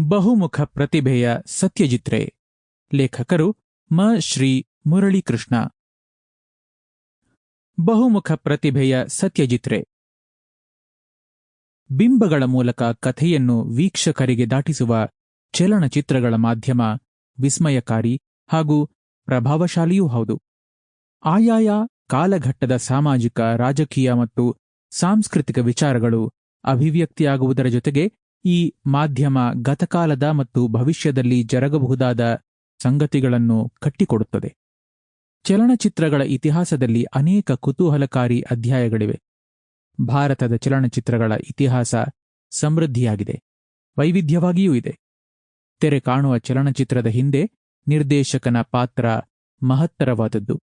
ಬಹುಮುಖ ಪ್ರತಿಭೆಯ ಸತ್ಯಜಿತ್ರೆ. ಲೇಖಕರು ಮ. ಶ್ರೀ. ಮುರಳೀಕೃಷ್ಣ. ಬಹುಮುಖ ಪ್ರತಿಭೆಯ ಸತ್ಯಜಿತ್ರೆ. ಬಿಂಬಗಳ ಮೂಲಕ ಕಥೆಯನ್ನು ವೀಕ್ಷಕರಿಗೆ ದಾಟಿಸುವ ಚಲನಚಿತ್ರಗಳ ಮಾಧ್ಯಮ ವಿಸ್ಮಯಕಾರಿ ಹಾಗೂ ಪ್ರಭಾವಶಾಲಿಯೂ ಹೌದು. ಆಯಾಯ, ಕಾಲಘಟ್ಟದ ಸಾಮಾಜಿಕ, ರಾಜಕೀಯ ಮತ್ತು ಸಾಂಸ್ಕೃತಿಕ ವಿಚಾರಗಳು ಅಭಿವ್ಯಕ್ತಿಯಾಗುವುದರ ಜೊತೆಗೆ ಈ ಮಾಧ್ಯಮ ಗತಕಾಲದ ಮತ್ತು ಭವಿಷ್ಯದಲ್ಲಿ ಜರಗಬಹುದಾದ ಸಂಗತಿಗಳನ್ನು ಕಟ್ಟಿಕೊಡುತ್ತದೆ. ಚಲನಚಿತ್ರಗಳ ಇತಿಹಾಸದಲ್ಲಿ ಅನೇಕ ಕುತೂಹಲಕಾರಿ ಅಧ್ಯಾಯಗಳಿವೆ. ಭಾರತದ ಚಲನಚಿತ್ರಗಳ ಇತಿಹಾಸ ಸಮೃದ್ಧಿಯಾಗಿದೆ. ವೈವಿಧ್ಯವಾಗಿಯೂ ಇದೆ. ತೆರೆ ಕಾಣುವ ಚಲನಚಿತ್ರದ ಹಿಂದೆ ನಿರ್ದೇಶಕನ ಪಾತ್ರ ಮಹತ್ತರವಾದದ್ದು.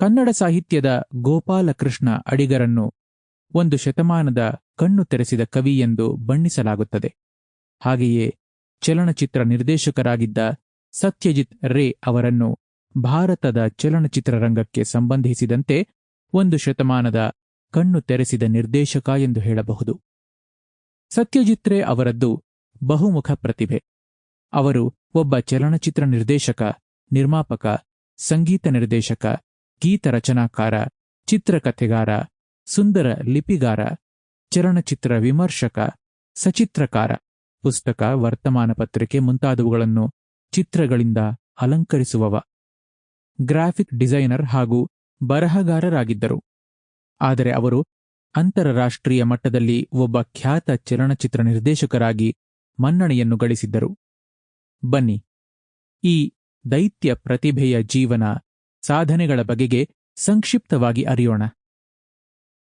ಕನ್ನಡ ಸಾಹಿತ್ಯದ ಗೋಪಾಲಕೃಷ್ಣ ಅಡಿಗರನ್ನು ಒಂದು ಶತಮಾನದ ಕಣ್ಣು ತೆರೆಸಿದ ಕವಿ ಎಂದು ಬಣ್ಣಿಸಲಾಗುತ್ತದೆ. ಹಾಗೆಯೇ ಚಲನಚಿತ್ರ ನಿರ್ದೇಶಕರಾಗಿದ್ದ ಸತ್ಯಜಿತ್ ರೇ ಅವರನ್ನು ಭಾರತದ ಚಲನಚಿತ್ರರಂಗಕ್ಕೆ ಸಂಬಂಧಿಸಿದಂತೆ ಒಂದು ಶತಮಾನದ ಕಣ್ಣು ತೆರೆಸಿದ ನಿರ್ದೇಶಕ ಎಂದು ಹೇಳಬಹುದು. ಸತ್ಯಜಿತ್ ರೇ ಅವರದ್ದು ಬಹುಮುಖ ಪ್ರತಿಭೆ. ಅವರು ಒಬ್ಬ ಚಲನಚಿತ್ರ ನಿರ್ದೇಶಕ, ನಿರ್ಮಾಪಕ, ಸಂಗೀತ ನಿರ್ದೇಶಕ, ಗೀತ ರಚನಾಕಾರ, ಚಿತ್ರಕಥೆಗಾರ, ಸುಂದರ ಲಿಪಿಗಾರ ಚಲನಚಿತ್ರ ವಿಮರ್ಶಕ, ಸಚಿತ್ರಕಾರ, ಪುಸ್ತಕ ವರ್ತಮಾನ ಪತ್ರಿಕೆ ಮುಂತಾದವುಗಳನ್ನು ಚಿತ್ರಗಳಿಂದ ಅಲಂಕರಿಸುವವ. ಗ್ರಾಫಿಕ್ ಡಿಸೈನರ್ ಹಾಗೂ ಬರಹಗಾರರಾಗಿದ್ದರು. ಆದರೆ ಅವರು ಅಂತಾರಾಷ್ಟ್ರೀಯ ಮಟ್ಟದಲ್ಲಿ ಒಬ್ಬ ಖ್ಯಾತ ಚಲನಚಿತ್ರ ನಿರ್ದೇಶಕರಾಗಿ ಮನ್ನಣೆಯನ್ನು ಗಳಿಸಿದ್ದರು. ಬನ್ನಿ. ಈ ದೈತ್ಯ ಪ್ರತಿಭೆಯ ಜೀವನ ಸಾಧನೆಗಳ ಬಗೆಗೆ ಸಂಕ್ಷಿಪ್ತವಾಗಿ ಅರಿಯೋಣ.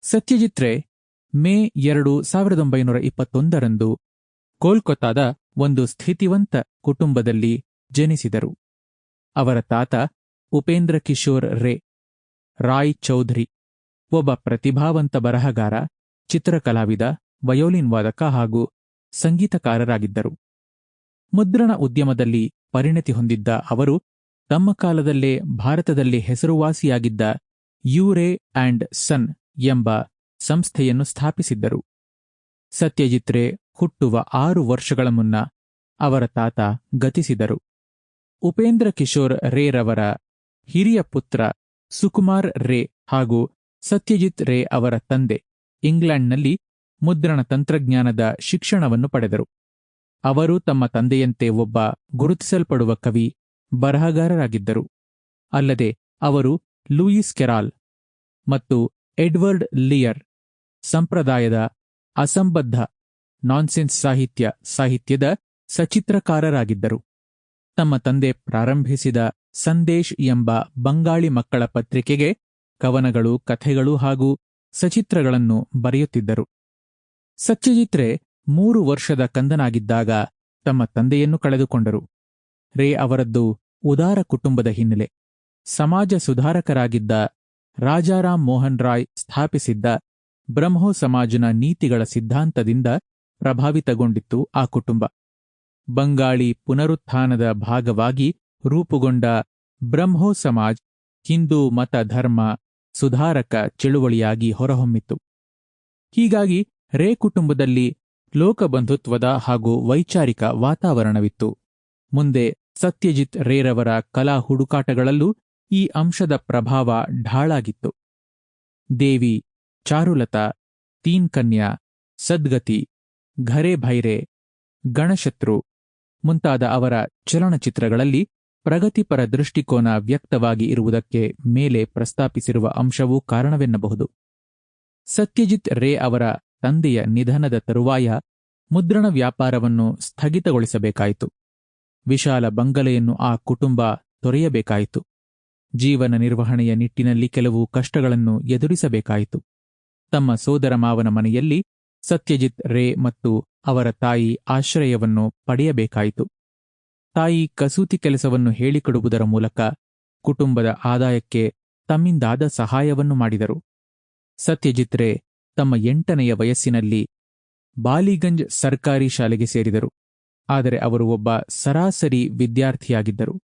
ಸತ್ಯಜಿತ್ರೆ ಮೇ ಎರಡು ಸಾವಿರದ ಒಂಬೈನೂರ ಇಪ್ಪತ್ತೊಂದರಂದು ಕೋಲ್ಕತ್ತಾದ ಒಂದು ಸ್ಥಿತಿವಂತ ಕುಟುಂಬದಲ್ಲಿ ಜನಿಸಿದರು. ಅವರ ತಾತ ಉಪೇಂದ್ರ ಕಿಶೋರ್ ರೇ, ರಾಯ್ ಚೌಧರಿ, ಒಬ್ಬ ಪ್ರತಿಭಾವಂತ ಬರಹಗಾರ, ಚಿತ್ರಕಲಾವಿದ, ವಯೋಲಿನ್ ವಾದಕ ಹಾಗೂ ಸಂಗೀತಕಾರರಾಗಿದ್ದರು. ಮುದ್ರಣ ಉದ್ಯಮದಲ್ಲಿ ಪರಿಣತಿ ಹೊಂದಿದ್ದ ಅವರು ತಮ್ಮ ಕಾಲದಲ್ಲೇ ಭಾರತದಲ್ಲಿ ಹೆಸರುವಾಸಿಯಾಗಿದ್ದ ಯುರೇ ಆಂಡ್ ಸನ್ ಎಂಬ ಸಂಸ್ಥೆಯನ್ನು ಸ್ಥಾಪಿಸಿದ್ದರು. ಸತ್ಯಜಿತ್ರೆ ಹುಟ್ಟುವ ಆರು ವರ್ಷಗಳ ಮುನ್ನ ಅವರ ತಾತ ಗತಿಸಿದರು. ಉಪೇಂದ್ರ ಕಿಶೋರ್ ರೇರವರ ಹಿರಿಯ ಪುತ್ರ ಸುಕುಮಾರ್ ರೇ ಹಾಗೂ ಸತ್ಯಜಿತ್ ರೇ ಅವರ ತಂದೆ ಇಂಗ್ಲೆಂಡ್ನಲ್ಲಿ ಮುದ್ರಣ ತಂತ್ರಜ್ಞಾನದ ಶಿಕ್ಷಣವನ್ನು ಪಡೆದರು. ಅವರು ತಮ್ಮ ತಂದೆಯಂತೆ ಒಬ್ಬ ಗುರುತಿಸಲ್ಪಡುವ ಕವಿ ಬರಹಗಾರರಾಗಿದ್ದರು. ಅಲ್ಲದೆ ಅವರು ಲೂಯಿಸ್ ಕೆರಾಲ್ ಮತ್ತು ಎಡ್ವರ್ಡ್ ಲಿಯರ್ ಸಂಪ್ರದಾಯದ ಅಸಂಬದ್ಧ ನಾನ್ಸೆನ್ಸ್ ಸಾಹಿತ್ಯ ಸಾಹಿತ್ಯದ ಸಚಿತ್ರಕಾರರಾಗಿದ್ದರು. ತಮ್ಮ ತಂದೆ ಪ್ರಾರಂಭಿಸಿದ ಸಂದೇಶ್ ಎಂಬ ಬಂಗಾಳಿ ಮಕ್ಕಳ ಪತ್ರಿಕೆಗೆ ಕವನಗಳು, ಕಥೆಗಳು ಹಾಗೂ ಸಚಿತ್ರಗಳನ್ನು ಬರೆಯುತ್ತಿದ್ದರು. ಸತ್ಯಜಿತ್ರೆ ಮೂರು ವರ್ಷದ ಕಂದನಾಗಿದ್ದಾಗ ತಮ್ಮ ತಂದೆಯನ್ನು ಕಳೆದುಕೊಂಡರು. ರೇ ಅವರದ್ದು ಉದಾರ ಕುಟುಂಬದ ಹಿನ್ನೆಲೆ. ಸಮಾಜ ಸುಧಾರಕರಾಗಿದ್ದ ರಾಜಾರಾಮ್ ಮೋಹನ್ ರಾಯ್ ಸ್ಥಾಪಿಸಿದ್ದ ಬ್ರಹ್ಮೋ ಸಮಾಜನ ನೀತಿಗಳ ಸಿದ್ಧಾಂತದಿಂದ ಪ್ರಭಾವಿತಗೊಂಡಿತ್ತು ಆ ಕುಟುಂಬ. ಬಂಗಾಳಿ ಪುನರುತ್ಥಾನದ ಭಾಗವಾಗಿ ರೂಪುಗೊಂಡ ಬ್ರಹ್ಮೋ ಸಮಾಜ್ ಹಿಂದೂ ಮತ ಧರ್ಮ ಸುಧಾರಕ ಚಳುವಳಿಯಾಗಿ ಹೊರಹೊಮ್ಮಿತು ಹೀಗಾಗಿ ರೇ ಕುಟುಂಬದಲ್ಲಿ ಲೋಕಬಂಧುತ್ವದ ಹಾಗೂ ವೈಚಾರಿಕ ವಾತಾವರಣವಿತ್ತು. ಮುಂದೆ ಸತ್ಯಜಿತ್ ರೇರವರ ಕಲಾ ಹುಡುಕಾಟಗಳಲ್ಲೂ ಈ ಅಂಶದ ಪ್ರಭಾವ ಢಾಳಾಗಿತ್ತು. ದೇವಿ ಚಾರುಲತಾ, ತೀನ್ ಕನ್ಯಾ, ಸದ್ಗತಿ, ಘರೆ ಭೈರೆ, ಗಣಶತ್ರು ಮುಂತಾದ ಅವರ ಚಲನಚಿತ್ರಗಳಲ್ಲಿ ಪ್ರಗತಿಪರ ದೃಷ್ಟಿಕೋನ ವ್ಯಕ್ತವಾಗಿ ಇರುವುದಕ್ಕೆ ಮೇಲೆ ಪ್ರಸ್ತಾಪಿಸಿರುವ ಅಂಶವೂ ಕಾರಣವೆನ್ನಬಹುದು. ಸತ್ಯಜಿತ್ ರೇ ಅವರ ತಂದೆಯ ನಿಧನದ ತರುವಾಯ ಮುದ್ರಣ ವ್ಯಾಪಾರವನ್ನು ಸ್ಥಗಿತಗೊಳಿಸಬೇಕಾಯಿತು. ವಿಶಾಲ ಬಂಗಲೆಯನ್ನು ಆ ಕುಟುಂಬ ತೊರೆಯಬೇಕಾಯಿತು. ಜೀವನ ನಿರ್ವಹಣೆಯ ನಿಟ್ಟಿನಲ್ಲಿ ಕೆಲವು ಕಷ್ಟಗಳನ್ನು ಎದುರಿಸಬೇಕಾಯಿತು. ತಮ್ಮ ಸೋದರ ಮಾವನ ಮನೆಯಲ್ಲಿ ಸತ್ಯಜಿತ್ ರೇ ಮತ್ತು ಅವರ ತಾಯಿ ಆಶ್ರಯವನ್ನು ಪಡೆಯಬೇಕಾಯಿತು. ತಾಯಿ ಕಸೂತಿ ಕೆಲಸವನ್ನು ಹೇಳಿಕೊಡುವುದರ ಮೂಲಕ ಕುಟುಂಬದ ಆದಾಯಕ್ಕೆ ತಮ್ಮಿಂದಾದ ಸಹಾಯವನ್ನು ಮಾಡಿದರು. ಸತ್ಯಜಿತ್ ರೇ ತಮ್ಮ ಎಂಟನೆಯ ವಯಸ್ಸಿನಲ್ಲಿ ಬಾಲಿಗಂಜ್ ಸರ್ಕಾರಿ ಶಾಲೆಗೆ ಸೇರಿದರು. ಆದರೆ ಅವರು ಒಬ್ಬ ಸರಾಸರಿ ವಿದ್ಯಾರ್ಥಿಯಾಗಿದ್ದರು.